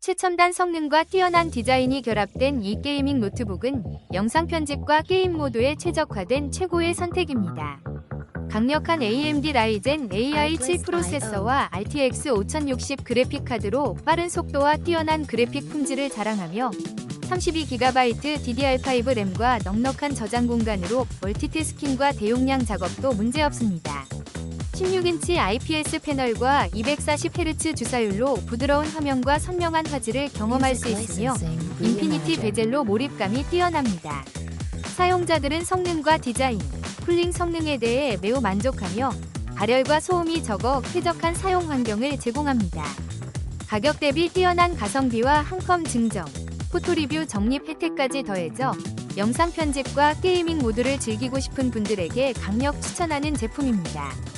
최첨단 성능과 뛰어난 디자인이 결합된 이 게이밍 노트북은 영상 편집과 게임 모드에 최적화된 최고의 선택입니다. 강력한 AMD 라이젠 AI7 프로세서와 RTX 5060 그래픽 카드로 빠른 속도와 뛰어난 그래픽 품질을 자랑하며 32GB DDR5 램과 넉넉한 저장 공간으로 멀티태스킹과 대용량 작업도 문제없습니다. 16인치 IPS 패널과 240Hz 주사율로 부드러운 화면과 선명한 화질을 경험할 수 있으며 인피니티 베젤로 몰입감이 뛰어납니다. 사용자들은 성능과 디자인, 쿨링 성능에 대해 매우 만족하며 발열과 소음이 적어 쾌적한 사용 환경을 제공합니다. 가격 대비 뛰어난 가성비와 한컴 증정, 포토 리뷰 적립 혜택까지 더해져 영상 편집과 게이밍 모드를 즐기고 싶은 분들에게 강력 추천하는 제품입니다.